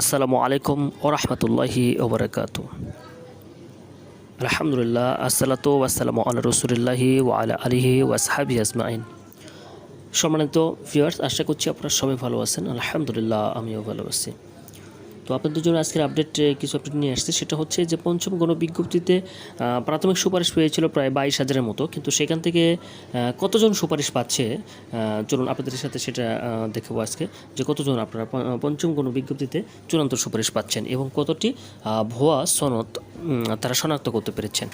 আসসালামু আলাইকুম ওরহমতুল্লাহি ওবরাকাত আলহামদুলিল্লাহ, আসসালাত ওয়াসালামু আল্লাহ রসুলিল্লাহি ওয়ালা আলিহি ওয়াসহাবি আজমাইন। সম্মানিত ভিউয়ার্স আশা করছি আপনারা সবাই ভালো আছেন। আলহামদুলিল্লাহ, আমিও ভালো আছি। তো আপনাদের জন্য আজকের আপডেট কিছু আপডেট নিয়ে আসছে। সেটা হচ্ছে যে পঞ্চম গণবিজ্ঞপ্তিতে প্রাথমিক সুপারিশ পেয়েছিল প্রায় বাইশ হাজারের মতো। কিন্তু সেখান থেকে কতজন সুপারিশ পাচ্ছে? চলুন আপনাদের সাথে সেটা দেখাবো আজকে। যে কতজন আপনারা পঞ্চম গণবিজ্ঞপ্তিতে চূড়ান্ত সুপারিশ পাচ্ছেন এবং কতটি ভুয়া সনদ তারা শনাক্ত করতে পেরেছেন?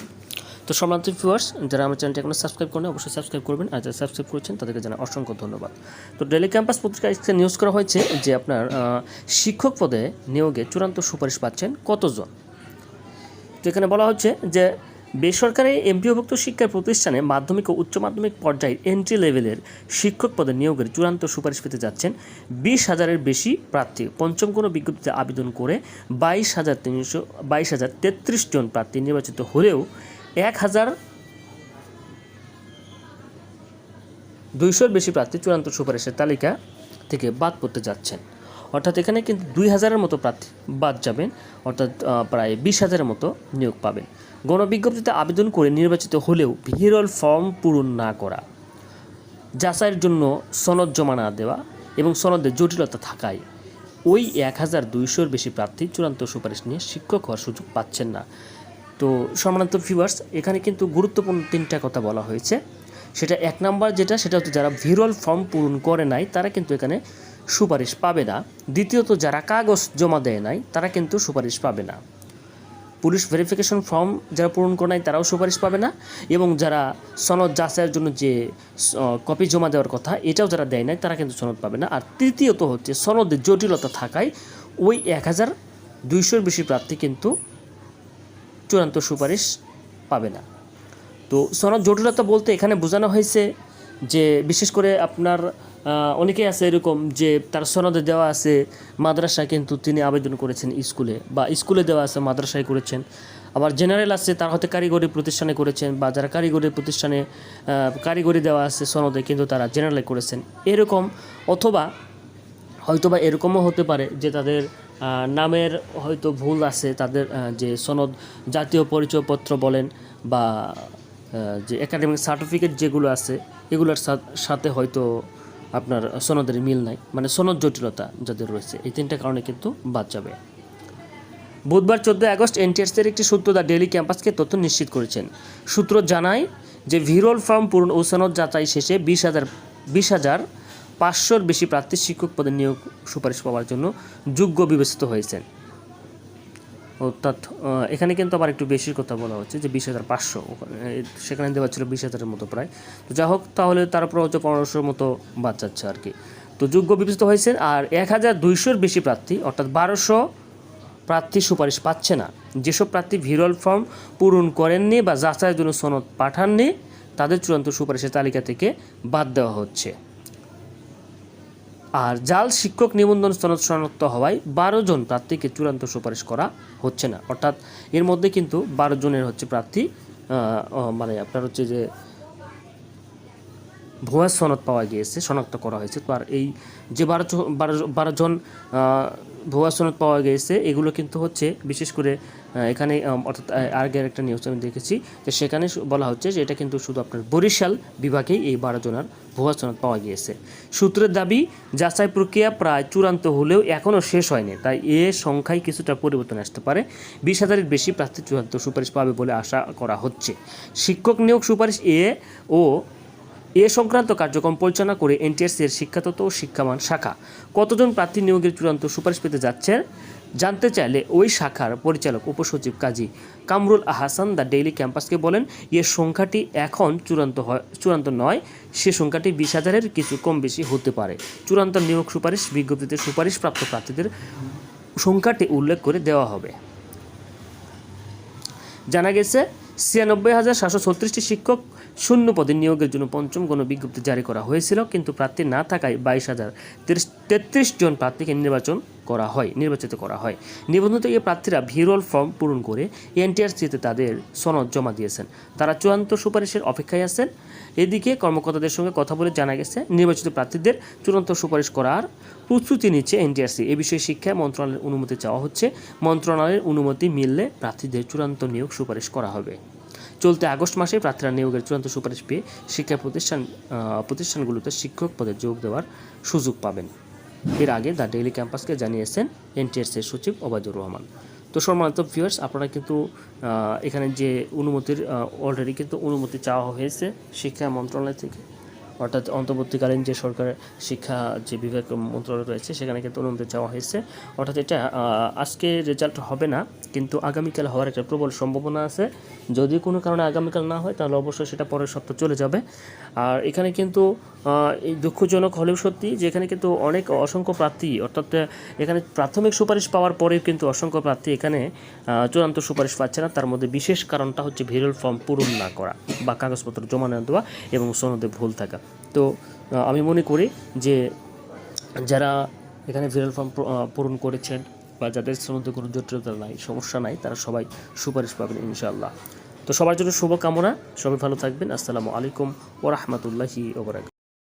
তো সম্মানিত ভিউয়ার্স যারা আমার চ্যানেলটি এখনও সাবস্ক্রাইব করেন অবশ্যই সাবস্ক্রাইব করবেন। আর যারা সাবস্ক্রাইব করেছেন, তাদেরকে জানাই অসংখ্য ধন্যবাদ। তো ডেলি ক্যাম্পাস পত্রিকায় নিউজ করা হয়েছে যে আপনার শিক্ষক পদে নিয়োগে চূড়ান্ত সুপারিশ পাচ্ছেন কতজন? তো এখানে বলা হচ্ছে যে, বেসরকারি এমপিওভুক্ত শিক্ষা প্রতিষ্ঠানে মাধ্যমিক ও উচ্চ মাধ্যমিক পর্যায়ের এন্ট্রি লেভেলের শিক্ষক পদে নিয়োগের চূড়ান্ত সুপারিশ পেতে যাচ্ছেন বিশ হাজারের বেশি প্রার্থী। পঞ্চম কোনো বিজ্ঞপ্তিতে আবেদন করে বাইশ হাজার তিনশো, বাইশ হাজার তেত্রিশ জন প্রার্থী নির্বাচিত হলেও এক হাজার দুইশোর বেশি প্রার্থী চূড়ান্ত সুপারিশের তালিকা থেকে বাদ পড়তে যাচ্ছেন। অর্থাৎ এখানে কিন্তু দুই হাজারের মতো প্রার্থী বাদ যাবেন, অর্থাৎ প্রায় বিশ হাজারের মতো নিয়োগ পাবেন। গণবিজ্ঞপ্তিতে আবেদন করে নির্বাচিত হলেও ভিরল ফর্ম পূরণ না করা, যাচাইয়ের জন্য সনদ জমা না দেওয়া এবং সনদের জটিলতা থাকায় ওই এক হাজার দুইশোর বেশি প্রার্থী চূড়ান্ত সুপারিশ নিয়ে শিক্ষক হওয়ার সুযোগ পাচ্ছেন না। তো সম্মানিত ভিউয়ার্স এখানে কিন্তু গুরুত্বপূর্ণ তিনটা কথা বলা হয়েছে। সেটা এক নাম্বার যেটা, সেটা হচ্ছে যারা ভিরল ফর্ম পূরণ করে নাই, তারা কিন্তু এখানে সুপারিশ পাবে না। দ্বিতীয়ত, যারা কাগজ জমা দেয় নাই, তারা কিন্তু সুপারিশ পাবে না। পুলিশ ভেরিফিকেশন ফর্ম যারা পূরণ করে নাই, তারাও সুপারিশ পাবে না। এবং যারা সনদ যাচাইয়ের জন্য যে কপি জমা দেওয়ার কথা, এটাও যারা দেয় নাই, তারা কিন্তু সনদ পাবে না। আর তৃতীয়ত হচ্ছে সনদের জটিলতা থাকায় ওই এক হাজার দুইশোর বেশি প্রার্থী কিন্তু চূড়ান্ত সুপারিশ পাবে না। তো সনদ জটিলতা বলতে এখানে বোঝানো হয়েছে যে বিশেষ করে আপনার অনেকেই আছে এরকম যে তার সনদে দেওয়া আছে মাদ্রাসায় কিন্তু তিনি আবেদন করেছেন স্কুলে বা স্কুলে দেওয়া আছে মাদ্রাসায় করেছেন। আবার জেনারেল আছে, তার হয়তো কারিগরি প্রতিষ্ঠানে করেছেন বা যারা কারিগরি প্রতিষ্ঠানে কারিগরি দেওয়া আছে সনদে কিন্তু তারা জেনারেলে করেছেন। এরকম অথবা হয়তোবা এরকমও হতে পারে যে তাদের নামের হয়তো ভুল আছে, তাদের যে সনদ জাতীয় পরিচয়পত্র বলেন বা যে একাডেমিক সার্টিফিকেট যেগুলো আছে, এগুলোর সাথে হয়তো আপনার সনদের মিল নাই। মানে সনদ জটিলতা যাদের রয়েছে, এই তিনটা কারণে কিন্তু বাদ যাবে। বুধবার চোদ্দ আগস্ট এনটিএসের একটি সূত্র দ্য ডেলি ক্যাম্পাসকে তথ্য নিশ্চিত করেছেন। সূত্র জানায় যে ভিরল ফর্ম পূরণ ও সনদ যাচাই শেষে বিশ হাজার বিশ হাজার পাঁচশোর বেশি প্রার্থী শিক্ষক পদে নিয়োগ সুপারিশ পাওয়ার জন্য যোগ্য বিবেচিত হয়েছেন। অর্থাৎ এখানে কিন্তু আবার একটু বেশির কথা বলা হচ্ছে যে বিশ হাজার পাঁচশো সেখানে দেওয়া ছিল বিশ হাজারের মতো প্রায়। তো যা হোক, তাহলে তারপর হচ্ছে পনেরোশোর মতো বাদ যাচ্ছে আর কি। তো যোগ্য বিবেচিত হয়েছে আর এক হাজার দুইশোর বেশি প্রার্থী, অর্থাৎ বারোশো প্রার্থী সুপারিশ পাচ্ছে না। যেসব প্রার্থী ভিরল ফর্ম পূরণ করেননি বা যাচাইয়ের জন্য সনদ পাঠাননি, তাদের চূড়ান্ত সুপারিশের তালিকা থেকে বাদ দেওয়া হচ্ছে। আর জাল শিক্ষক নিবন্ধন সনদ শনাক্ত হওয়ায় বারো জন প্রার্থীকে চূড়ান্ত সুপারিশ করা হচ্ছে না। অর্থাৎ এর মধ্যে কিন্তু বারো জনের হচ্ছে প্রার্থী মানে আপনার হচ্ছে যে ভুয়া সনদ পাওয়া গিয়েছে, শনাক্ত করা হয়েছে। তো আর এই যে বারো বারো জন ভুয়া সনদ পাওয়া গিয়েছে, এগুলো কিন্তু হচ্ছে বিশেষ করে এখানে অর্থাৎ আগের একটা নিউজ আমি দেখেছি, যে সেখানে বলা হচ্ছে যে এটা কিন্তু শুধু আপনার বরিশাল বিভাগেই এই বারো জনের ভুয়া সনদ পাওয়া গিয়েছে। সূত্রের দাবি, যাচাই প্রক্রিয়া প্রায় চূড়ান্ত হলেও এখনও শেষ হয়নি, তাই এ সংখ্যায় কিছুটা পরিবর্তন আসতে পারে। বিশ হাজারের বেশি প্রার্থী চূড়ান্ত সুপারিশ পাবে বলে আশা করা হচ্ছে। শিক্ষক নিয়োগ সুপারিশ এ ও এ সংক্রান্ত কার্যক্রম পরিচালনা করে এনটিএসসি এর শিক্ষাতত্ত্ব ও শিক্ষামান শাখা। কতজন প্রার্থী নিয়োগের চূড়ান্ত সুপারিশ পেতে যাচ্ছে জানতে চাইলে ওই শাখার পরিচালক উপসচিব কাজী কামরুল আহাসান দ্য ডেইলি ক্যাম্পাসকে বলেন এর সংখ্যাটি এখন চূড়ান্ত হয়, চূড়ান্ত নয়, সে সংখ্যাটি বিশ হাজারের কিছু কম বেশি হতে পারে। চূড়ান্ত নিয়োগ সুপারিশ বিজ্ঞপ্তিতে সুপারিশপ্রাপ্ত প্রার্থীদের সংখ্যাটি উল্লেখ করে দেওয়া হবে। জানা গেছে ছিয়ানব্বই হাজার সাতশো ছত্রিশটি শিক্ষক শূন্য পদে নিয়োগের জন্য পঞ্চম গণ বিজ্ঞপ্তি জারি করা হয়েছিল, কিন্তু প্রার্থী না থাকায় বাইশ হাজার তেত্রিশ জন প্রার্থীকে নির্বাচন করা হয়, নির্বাচিত করা হয়। নিবন্ধন থেকে প্রার্থীরা ভিরল ফর্ম পূরণ করে এনটিআরসিতে তাদের সনদ জমা দিয়েছেন। তারা চূড়ান্ত সুপারিশের অপেক্ষায় আছেন। এদিকে কর্মকর্তাদের সঙ্গে কথা বলে জানা গেছে, নির্বাচিত প্রার্থীদের চূড়ান্ত সুপারিশ করার প্রস্তুতি নিচ্ছে এনটিআরসি এ বিষয়ে শিক্ষা মন্ত্রণালয়ের অনুমতি চাওয়া হচ্ছে। মন্ত্রণালয়ের অনুমতি মিললে প্রার্থীদের চূড়ান্ত নিয়োগ সুপারিশ করা হবে। চলতি আগস্ট মাসে প্রার্থীরা নিয়োগের চূড়ান্ত সুপারিশ পেয়ে শিক্ষা প্রতিষ্ঠান প্রতিষ্ঠানগুলোতে শিক্ষক পদে যোগ দেওয়ার সুযোগ পাবেন। এর আগে দ্য ডেইলি ক্যাম্পাসকে জানিয়েছেন এনটিএসের সচিব ওবায়দুর রহমান। তো সম্মানিত ভিউয়ার্স আপনারা কিন্তু এখানে যে অনুমতির অলরেডি কিন্তু অনুমতি চাওয়া হয়েছে শিক্ষা মন্ত্রণালয় থেকে। অর্থাৎ অন্তর্বর্তীকালীন যে সরকার শিক্ষা যে বিভাগ মন্ত্রণালয় রয়েছে, সেখানে কিন্তু অনুমতি চাওয়া হয়েছে। অর্থাৎ এটা আজকে রেজাল্ট হবে না, কিন্তু আগামীকাল হওয়ার একটা প্রবল সম্ভাবনা আছে। যদি কোনো কারণে আগামীকাল না হয়, তাহলে অবশ্যই সেটা পরের সপ্তাহ চলে যাবে। আর এখানে কিন্তু এই দুঃখজনক হলেও সত্যি যে এখানে কিন্তু অনেক অসংখ্য প্রার্থী, অর্থাৎ এখানে প্রাথমিক সুপারিশ পাওয়ার পরেও কিন্তু অসংখ্য প্রার্থী এখানে চূড়ান্ত সুপারিশ পাচ্ছে না। তার মধ্যে বিশেষ কারণটা হচ্ছে ভিরল ফর্ম পূরণ না করা বা কাগজপত্র জমা না দেওয়া এবং সনদে ভুল থাকা। তো আমি মনে করি যে যারা এখানে ভিরাল ফর্ম পূরণ করেছেন বা যাদের সম্বন্ধে কোনো জটিলতা নাই, সমস্যা নাই, তারা সবাই সুপারিশ পাবেন ইনশাআল্লাহ। তো সবার জন্য শুভকামনা, সবাই ভালো থাকবেন। আসসালামু আলাইকুম ওরহমতুল্লাহি ওবরাক